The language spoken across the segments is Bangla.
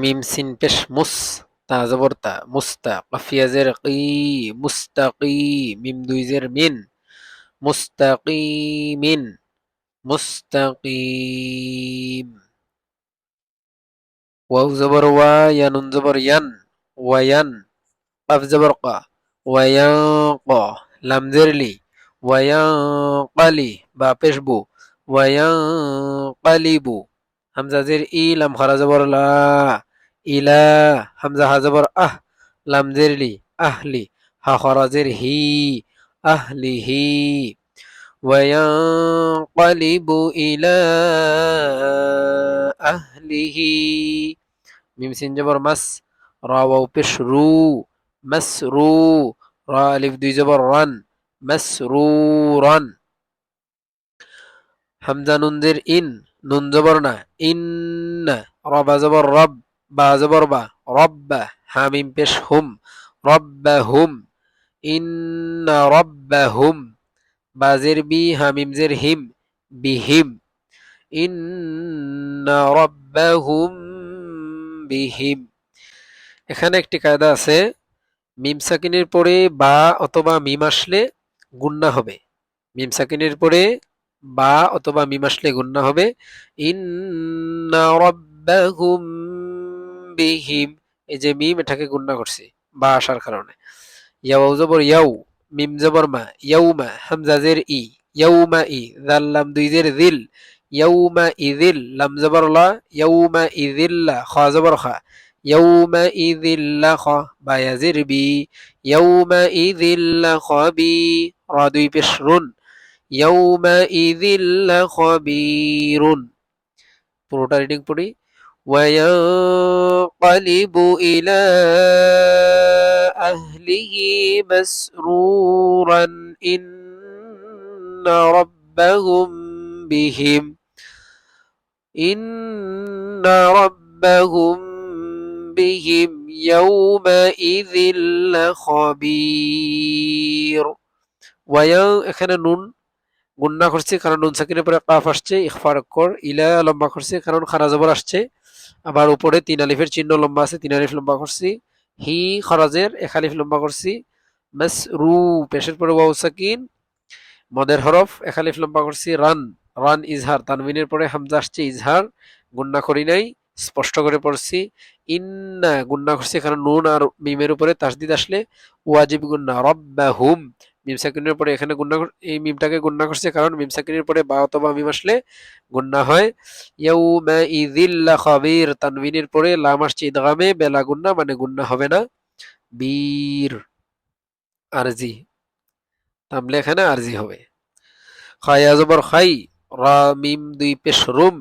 মিম সিন পেশ মুস, তা জবর তা মুস্তা কাফিয়া জের কি মুস্তাকি মিম দুই জের মিন মুস্তাকিমিন মুস্তাকিম ওয়াও জবর ওয়া, ইয়ানুন জবর ইয়ান ওয়ায়ান কাফ জবর কা ওয়ায়ান ক, লাম জের লি ওয়ায়ান কালি বা পেশ বু ওয়ায়ান কালিবু হামজা জের ই লাম খারা জবর লা ইলা হামজা হা জবর আহ লাম জের লি আহলি হা খারা জের হি আহলিহি وينقلب إلى أهله মিম সিন জবর মাস রা ওয়াও পেশ রু মাসরু রা আলিফ দুই জবর রান মাসরুরান হামজা নুন জের ইন নুন জবর না ইন রবা জবর রব, বা জবর বা, রব্বা হামিম পেশ হুম রব্বাহুম ইন্না রব্বাহুম বাজের বি হামিম জের হিম বিহিম ইন্না রব্বাহুম বিহিম এখানে একটি কায়দা আছে, মিম সাকিনের পরে বা অথবা মিম আসলে গুন্না হবে। মিম সাকিনের পরে বা অথবা মিম আসলে গুন্না হবে। ইন্না রব্বাহুম বিহিম। এই যে মিম এটাকে গুন্না করছি, বা আসার কারণে। ইয়াও জবর ইয়াউ, মিম জবর মা, ইয়াউমা হামজা জের ই, ইয়াউমা ই দাল লাম দুই জের দিল, ইয়াউমা ইদিল লাম জবর লা, ইয়াউমা ইদিল্লা খ জবর খা, ইয়াউমা ইদিল্লা খ, বা বি, ইয়াউমা ইদিল্লা খবি রা দুই পেশ রুন ইয়াউমা ইদিল্লা খবিরুন পুরোটা রিডিং পড়ি وينقلب إلى أهله مسرورا إن ربهم بهم إن ربهم بهم يومئذ لخبير ওয়াও এখানে নুন গুন্না করছে, কারণ নুন সাকিনের পরে কাফ আসছে, ইখফার অক্ষর ইলা লম্বা করছে, কারণ খারা জবর আসছে। আবার উপরে তিন আলিফের চিহ্ন লম্বা আছে, তিন আলিফ লম্বা করছি। হি খরাজের, এক আলিফ লম্বা করছি। মাস রু, পেশের পরে ওয়াও সাকিন। মদের হরফ, এক আলিফ লম্বা করছি, রান রান ইজহার, তানবিনের পরে হামজা আসছে, ইজহার। গুন্না করি নাই, স্পষ্ট করে পড়ছি। ইন্না গুন্না করছি, কারণ নুন আর মিমের উপরে তাসদিদ আসলে ওয়াজিব গুন্না রব্বা হুম মিম সাকিনের পরে এখানে গুন্না এই মিমটাকে গুন্না করছে কারণ মিম সাকিনের পরে বা অথবা মিম আসলে গুন্না হয়। ইয়াউমা ইযিল্লা খাবির, তানবিনের পরে লাম আসছে ইদগামে বেলা গুন্না মানে গুন্না হবে না। বীর, আরজি। তামলে এখানে আরজি হবে। খায়া জবর খাই, রা মিম দুই পেশ রুম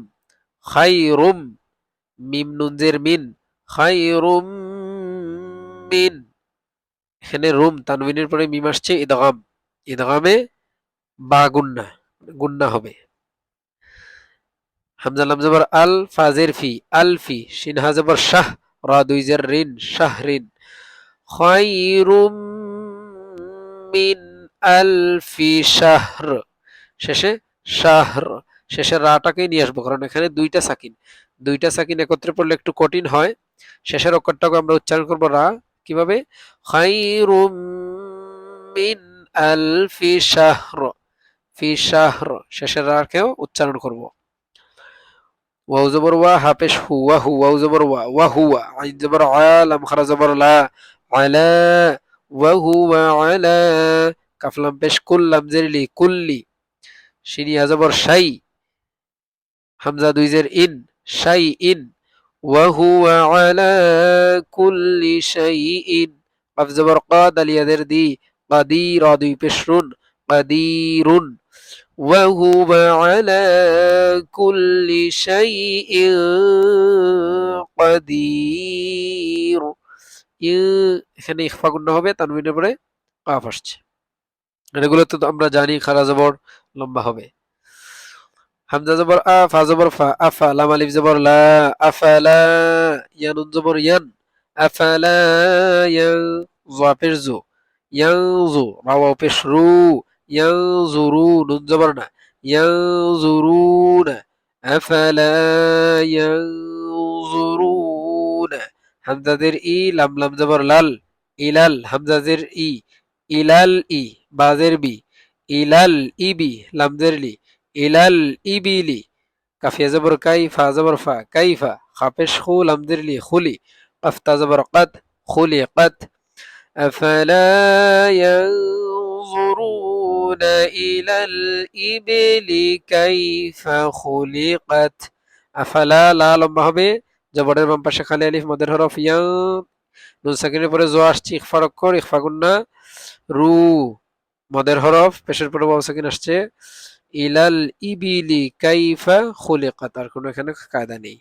খাই রুম মিম নুনজের মিন খাই রুম মিন। এখানে রুম তানবিনের পরে মিম আসছে, ইদগাম। ইদগামে বা গুন্না গুন্না হবে। হামজা লাম জবর আল ফাজের ফি আলফি শিন হা জবর শাহ রা দুই রিন, শাহ রিন। খায়রুম মিন আলফি শাহর। শেষে শাহর। শেষের রাটাকেই নিয়ে আসব, কারণ এখানে দুইটা সাকিন। দুইটা সাকিন একত্রে পড়লে একটু কঠিন হয়। শেষের অক্ষরটাকে আমরা উচ্চারণ করব রা। কীভাবে? মিন আলফি শাহর। ফি শাহর শেষের রাকেও উচ্চারণ করব। ওয়াও জবর ওয়া হাফেশ হু ওয়া হু জবর ওয়া ওয়া হুয়া আইন লা, আলা ওয়া হুয়া আলা, কাফ পেশ কুল লাম জেরলি কুল্লি শিনি জবর শাই, হামজা দুই জের ইন, শাই ইন ওয়া হুয়া আলা কুল্লি শাইইন কাফ জবর কা দালিয়াদের দি قدير দুই পেশরুন قدير وهو على كل شيء قدير এখানে ইখফা গুণ হবে তানবিনের পরে কাফ আসছে এগুলো তো আমরা জানি খারা জবর লম্বা হবে হামজা জবর আ ফা জবর ফা আফা লাম আলিফ জবর লা আফালা ইয়ানুন জবর ইয়ান আফালা ইয়া জাফির জু ইয়ানজু রাওয়াও পেশ রু ইয়ানজুরু নুন জবর না ইয়ানজুরুনা আফালা ইয়ানজুরুনা হামজাদের ই লাম লাম জবর লাল ইলাল হামজাদের ই ইলাল ই বাজের বি ইলাল ইবি লামজের লি ইলাল ইবিলি কাফিয়া জবর কাই ফা জবর ফা কাইফা খাপেশ খু লামজের লি খুলি قفتا زبر قد خلقت أفلا ينظرون إلى الإبل كيف خلقت أفلا لا লম্বা হবে জবরের বাম পাশে খালি আলিফ মদের হরফ ইয়া নুন সাকিনের পরে জো আসছে ইখফা অক্ষর ইখফা গুন্না রু মদের হরফ পেশের পরে বাম সাকিন আসছে ইলাল ইবিলি কাইফা খুলিকাত আর কোনো এখানে কায়দা নেই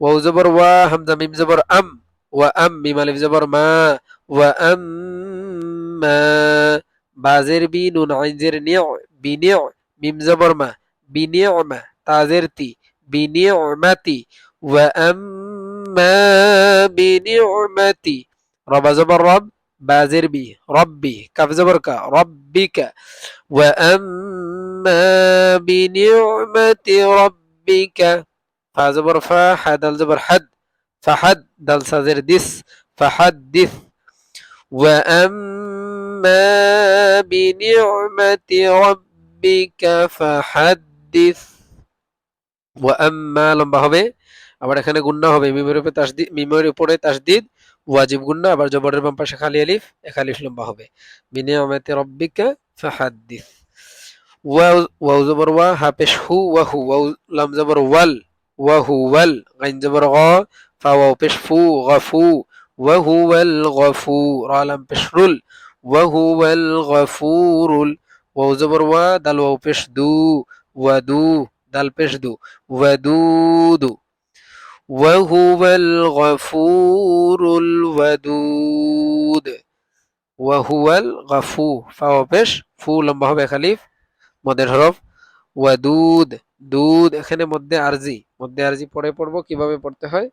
ওয়াও জবর ওয়া হামজা মিম জবর আম ওয়া আম মিম আলিফ জবর মা ওয়া আম মা বাজের বি নুন আইনজের নিয় বিনিয় মিম জবর মা বিনিয়মা তাজের তি বিনিয়মাতি ওয়া আম্মা বিনিয়মাতি রবা জবর রব বাজের বি রব্বি কাফ জবর কা রব্বিকা জবর ফা হা দাল জবর হাদ ফাহাদ দাল সাজের দিস ফাহাদ্দিস ওয়া আম্মা বিনিয়মাতি রব্বিকা ফাহাদ্দিস ওয়া আম্মা লম্বা হবে, আবার এখানে গুন্না হবে, মিমের উপরে তাসদিদ মিমের উপরে তাসদিদ, ওয়াজিব গুন্না আবার জবরের বাম পাশে খালি আলিফ, এক লম্বা হবে। বিনিয়ামাতি রব্বিকা ফাহাদ্দিস। واو زبر وا ها پیش هو و هو واو لام زبر ول و هو ول غين زبر غا فا واو پیش فو غفو و هو الغفور را لام پیش رل و هو الغفور واو زبر وا دل واو پیش دو و دو دل پیش دو و دو دو وهو الغفور الودود وهو الغفور فهو بش فو لما هو خليف মদের হরফ? ওয়াদুদ, দুদ, এখানে মধ্যে আরজি। মধ্যে আরজি পড়ে পড়ব, কীভাবে পড়তে হয়?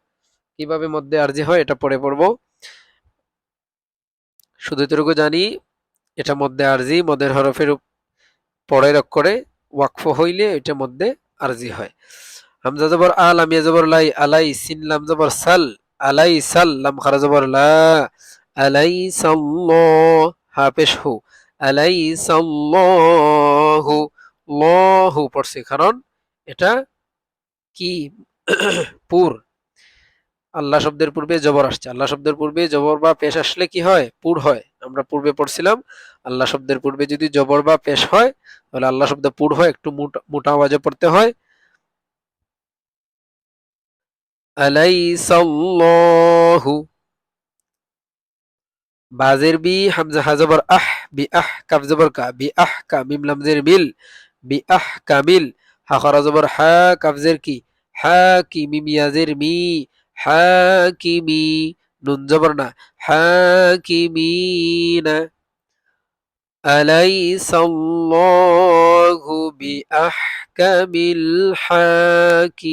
কীভাবে মধ্যে আরজি হয়, এটা পড়ে পড়ব। শুধু এতটুকু জানি, এটা মধ্যে আরজি মদের হরফের পরের অক্ষরে ওয়াকফ হইলে এটা মধ্যে আরজি হয়। হামজা জবর আ, লাম ইয়া জবর লাই, আলাই সিন, লাম জবর সাল, আলাই সাল, লাম খারা জবর লা, আলাই সাল্লাহ হা পেশ হু। আলাই সাল্লাহু লহু পড়ছে। কারণ এটা কি? পুর। আল্লাহ শব্দের পূর্বে জবর আসছে। আল্লাহ শব্দের পূর্বে জবর বা পেশ আসলে কি হয়? পুর হয়। আমরা পূর্বে পড়ছিলাম, আল্লাহ শব্দের পূর্বে যদি জবর বা পেশ হয়, তাহলে আল্লাহ শব্দ পুর হয়, একটু মোটা মোটা আওয়াজে পড়তে হয়। আলাইসাল্লাহু بازر بي حمزة حزبر أح بی أح کف زبر كا بی أح کا میم لم زیر میل أح ها خرا زبر حا کف زیر كي حا كي ميم یا زیر حا كي مي نون زبر نا حا كي می نا. أليس الله بأحكم الحاكمين؟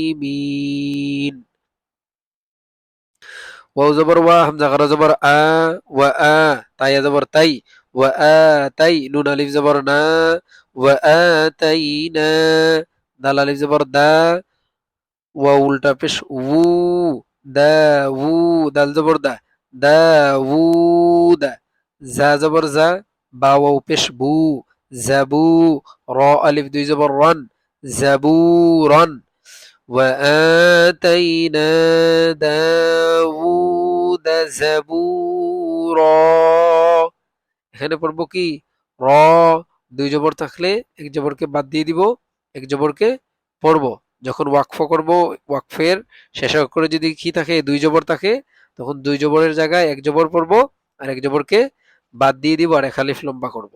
ওয়াও জবর ওয়া হামজা গরা জবর আ ওয়া আ তাই জবর তাই ওয়া আ তাই নুন আলিফ জবর না ওয়া আ তাই না দাল আলিফ জবর দা ওয়া উল্টা পেশ উ দা উ দাল জবর দা দা উ দা জা জবর জা বা ওয়াও পেশ বু জাবু র আলিফ দুই জবর রন জাবুরন وآتينا داوود زبورا এখানে পড়বো কি র দুই জবর থাকলে এক জবরকে বাদ দিয়ে দিব এক জবরকে পড়বো যখন ওয়াকফ করব ওয়াকফের শেষ করে যদি কি থাকে দুই জবর থাকে তখন দুই জবরের জায়গায় এক জবর পড়বো আর এক জবরকে বাদ দিয়ে দিব আর এক আলিফ লম্বা করব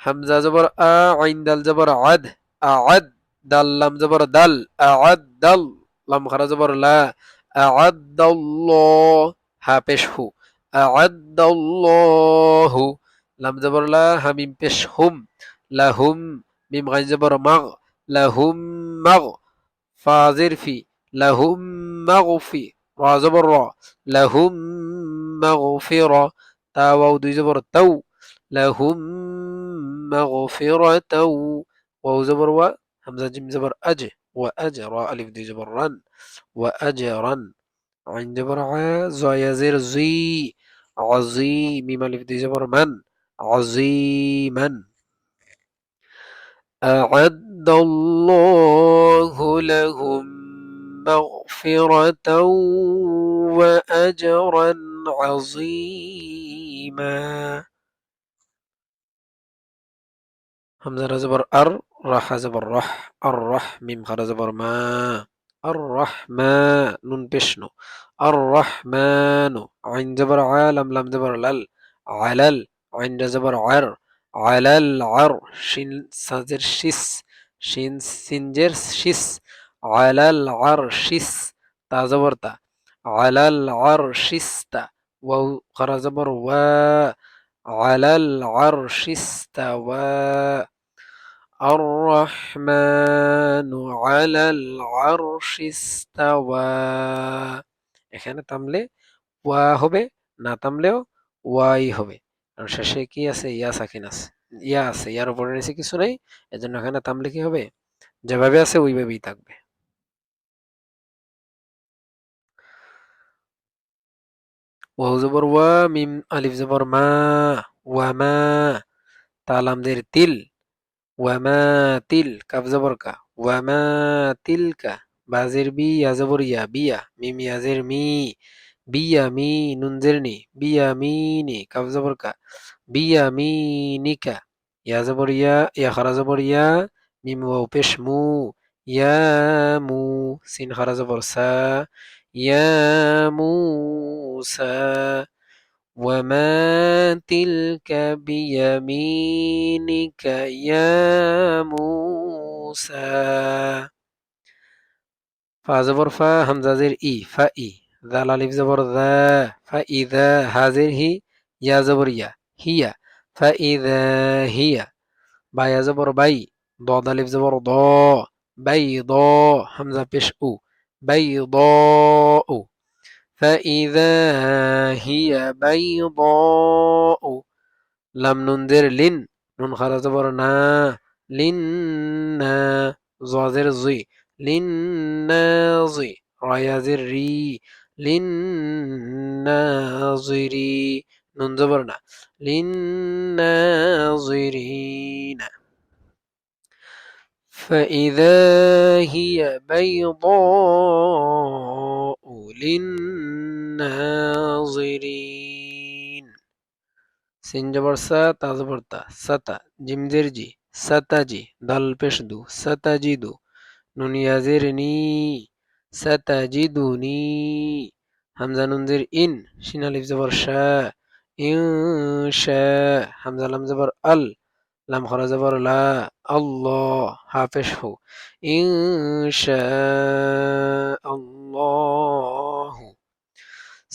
হামজা জবর আ আইন দাল জবর আদ আদ দাল লাম জবর দাল আদ দাল লাম খারা জবর লা আদ হা পেশ হু আদ হু লাম জবর লা হামিম পেশ হুম লাহুম মিম গাইন জবর মাগ লাহুম মাগ ফাজির ফি লাহুম মাগফি রা জবর রা লাহুম মাগফিরা তা ওয়াও দুই জবর তাও লাহুম মাগফিরাতাও ওয়াও জবর ওয়া همزة جيم زبر أج وأجر ألف دي جبر رن وأجرا عند برع ع زير زي عظيم ميم ألف دي جبر من؟ عظيما. أعد الله لهم مغفرة وأجرا عظيما. همزة زبر أر راح زبر رح الرح ميم خرج زبر ما الرحمن نون بشنو الرحمن عين زبر عالم لم زبر لل علل عين زبر عر على العر شين سازر شيس شين سنجر شيس على العرشس تا زبر تا على العرشست واو خرج زبر وا. على العرش استوى الرحمن على العرش استوى এখানে থামলে ওয়া হবে না থামলেও ওয়াই হবে কারণ শেষে কি আছে ইয়া সাকিন আছে ইয়া আছে ইয়ার উপরে নিচে কিছু নেই এজন্য এখানে থামলে কি হবে যেভাবে আছে ওইভাবেই থাকবে ওয়াও জবর ওয়া মিম আলিফ জবর মা ওয়া মা তালামদের তিল ওয়া মা তিল কাফ জবর কা ওয়া মা তিল তিলকা বাজের বি ইয়া জবর ইয়া বিয়া মিম ইয়াজের মি বিয়া মি নুনজের নি বিয়া মিনি কাফ জবর কা বিয়া মিনিকা ইয়া জবর ইয়া ইয়া খারা জবর ইয়া মিম ওয়াও পেশ মু ইয়া মু সিন খারা জবর সা يا موسى وما تلك بيمينك يا موسى. فازبر فا همزة زير إي فا إي. ذا لالف زبر ذا فإذا هازر هي يا زبر يا هي. فإذا هي. با يا زبر بي ضو دالف زبر ضا ضو همزة بيش أو. بيضاء. فإذا هي بيضاء. لم ننذر لن. نون خرج برنا لنا زازر زي للناظي رايا زري للناظري نون زبرنا للناظرين فإذا هي بيضاء للناظرين سنجبر سا تازبرتا ستا جمزرجي ستجي دل পেশদু ستجدو নুন ইয়াজের নি সাতাজিদুনি হামজা নুনজের ইন শিন আলিফ জবর শা ইনশা হামজা লাম জবর আল লাম খরা জবর লা আল্লাহ হাফেশ হু ইনশা আল্লাহ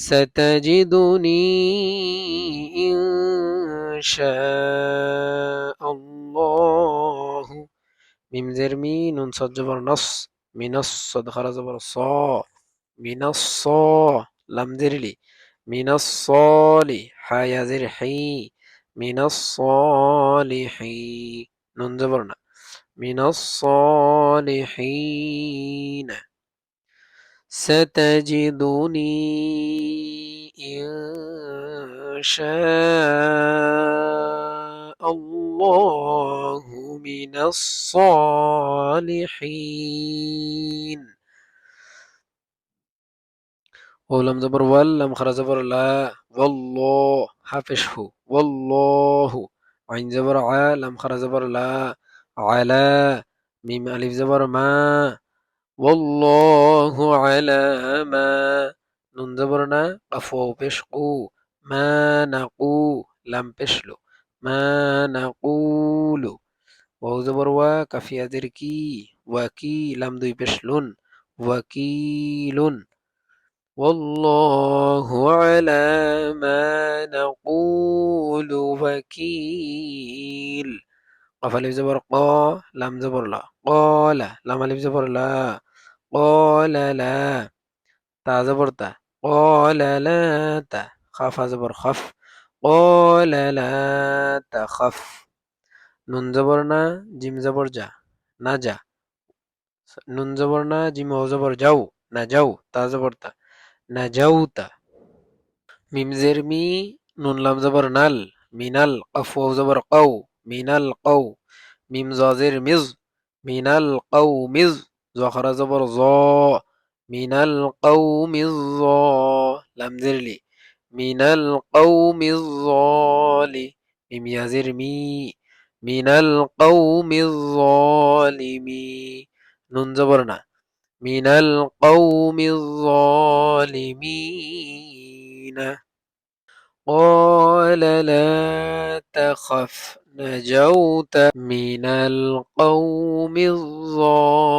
ستجدني إن شاء الله মিম জের মি নুন সদ জবর নস মিনস সদ খারা জবর স মিনস স লাম জের লি মিনস সলি হায়া জের হি من الصالحين. ننظرنا من الصالحين. ستجدني إن شاء الله من الصالحين. ولم زبر ولم خرج زبر لا. والله حافظه والله عين زبر ع لم خر زبر لا على ميم ألف زبر ما والله على ما نون زبرنا قفو بشقو ما نقو لم بشلو ما نقول واو زبر وا كفي أدركي وكي لم دوي بشلون وكيل والله على ما نقول وكيل قف ألف زبر قا لام زبر لا قال لام ألف زبر لا قال لا تا زبر تا قال لا تا خاف زبر خف قال لا تخف নুন জবর না জিম জবর যা না যা নুন জবর না জিম ও জবর যাও না যাও তা জবর তা না যাও তা মিম জের মি, নুন লাম জবর নাল, মিনাল কফ ওয়াও জবর কও, মিনাল কও। মিম জজের মিজ, মিনাল কও মিজ জখরা জবর জ, মিনাল কও মিজ জ, লাম জের লি, মিনাল কও মিজ জলি মিম ইয়াজের মি মিজ জলিমি নুন জবর না। من القوم الظالمين قال لا تخف نجوت من القوم الظالمين